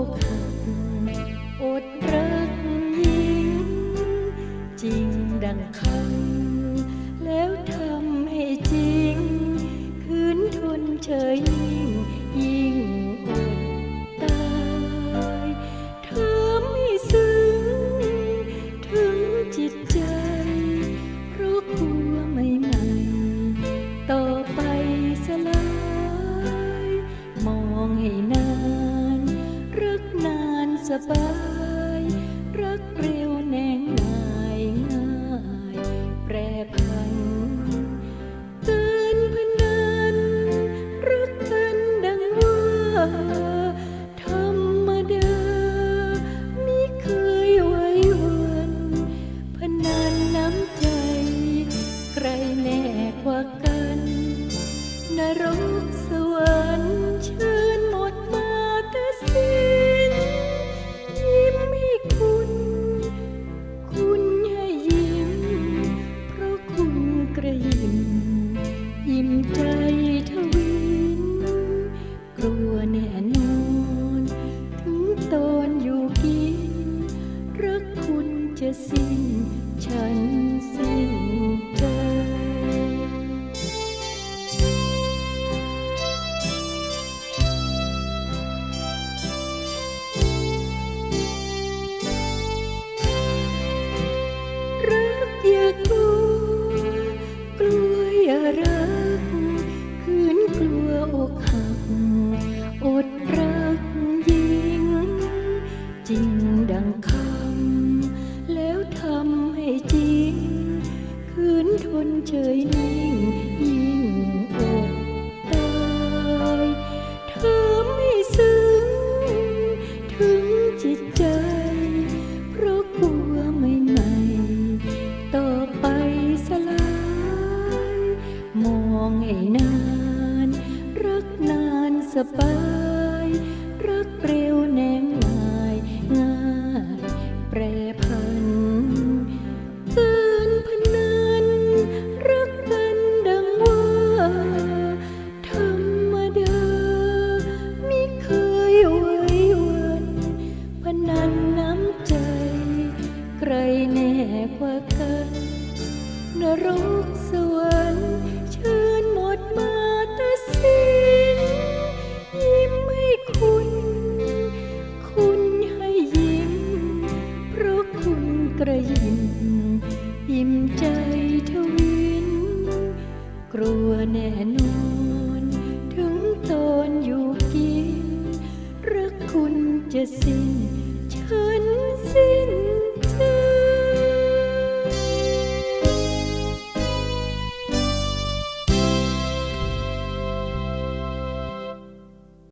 walk สบาย รักเร็วแนงง่า สิ้น ฉันสิ้นใจรักอย่ากลัว กลัวอย่ารัก คืนกลัวอกหัก อดรักยิ่ง จริงดังคำ คนเฉยนิ่งยิ่งอดตายเธอไม่ซึ้งถึงจิตใจ เพราะกลัวไม่ใหม่ ต่อไปสลาย มองให้นาน รักนานสบาย ใครแน่กว่ากันนรกสวรรค์เชิญหมดมาตัดสินยิ้มให้คุณ คุณให้ยิ้ม เพราะคุณกระยิมยิ้มใจทวิน กลัวแน่นอนถึงตอนอยู่กินรักคุณจะสิ้น ฉันสิ้น